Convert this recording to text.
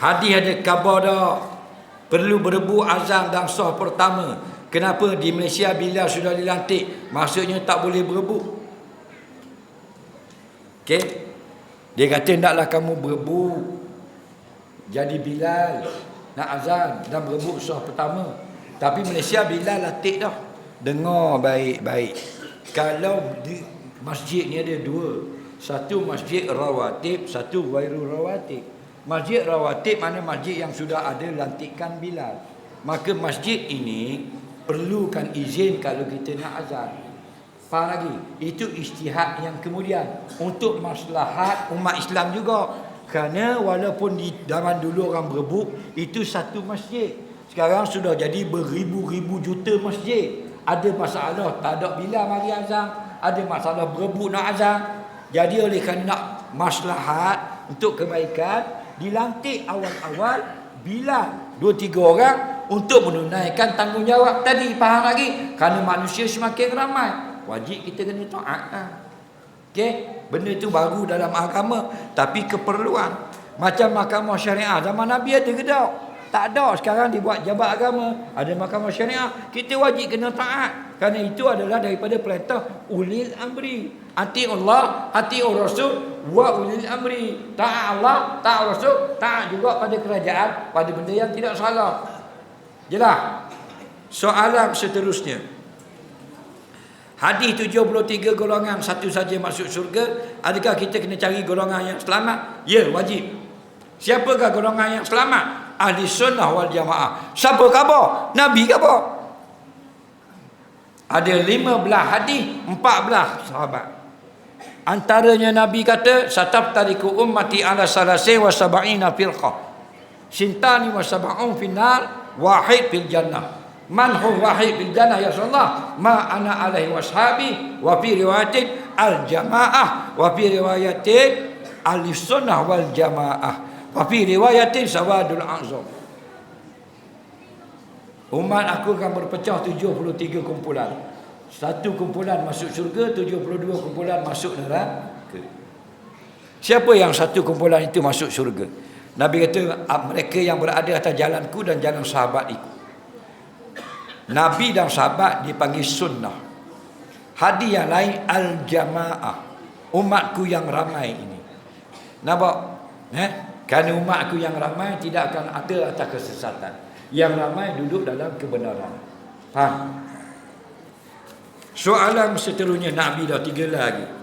Hadis ada khabar dah. Perlu berebu azam dan sah pertama. Kenapa di Malaysia bila sudah dilantik, maksudnya tak boleh berebu. Okey. Dia kata taklah kamu berebu jadi Bilal nak azan dan berebut sah pertama. Tapi Malaysia Bilal latih dah. Dengar baik-baik. Kalau di masjid ni ada dua. Satu masjid rawatib, satu wairu rawatib. Masjid rawatib mana masjid yang sudah ada lantikan Bilal. Maka masjid ini perlukan izin kalau kita nak azan. Faham lagi? Itu istihad yang kemudian untuk maslahat umat Islam juga. Kerana walaupun di zaman dulu orang berebut itu satu masjid. Sekarang sudah jadi beribu-ribu juta masjid. Ada masalah tak ada bila mari azan, ada masalah berebut nak azan. Jadi oleh kerana nak maslahat untuk kebaikan dilantik awal-awal bila dua tiga orang untuk menunaikan tanggungjawab tadi faham lagi kerana manusia semakin ramai wajib kita kena taat lah. Okey, benda itu baru dalam agama tapi keperluan. Macam mahkamah syariah zaman Nabi ada ke tak? Ada. Sekarang dibuat jabat agama, ada mahkamah syariah. Kita wajib kena taat. Kerana itu adalah daripada perintah ulil amri. Hati Allah, hati Rasul, wa ulil amri. Taat Allah, taat Rasul, taat juga pada kerajaan, pada benda yang tidak salah. Jelas? Soalan seterusnya. Hadis 73 golongan satu saja masuk syurga. Adakah kita kena cari golongan yang selamat? Ya, wajib. Siapakah golongan yang selamat? Ahli sunnah wal jamaah. Siapa khabar? Nabi khabar. Ada 15 hadis, 14 sahabat. Antaranya Nabi kata, "Satabtariku ummati ala salasi wa sab'ina firqah." Sintani wa sab'un finnar, wahid fil jannah. Man hu wahid bil jannah ya Rasulullah ma ana alaihi washabi wa fi riwayatin al jamaah wa fi riwayatin al sunnah wal jamaah wa fi riwayatin sawadul azam Umat aku akan berpecah 73 kumpulan. Satu kumpulan masuk syurga, 72 kumpulan masuk neraka. Siapa yang satu kumpulan itu masuk syurga? Nabi kata mereka yang berada atas jalanku dan jalan sahabat itu. Nabi dan sahabat dipanggil sunnah. Hadis yang lain al-jamaah. Umatku yang ramai ini. Nampak? Eh? Kerana umatku yang ramai tidak akan ada atas kesesatan. Yang ramai duduk dalam kebenaran. Faham? Soalan seterusnya Nabi dah tiga lagi.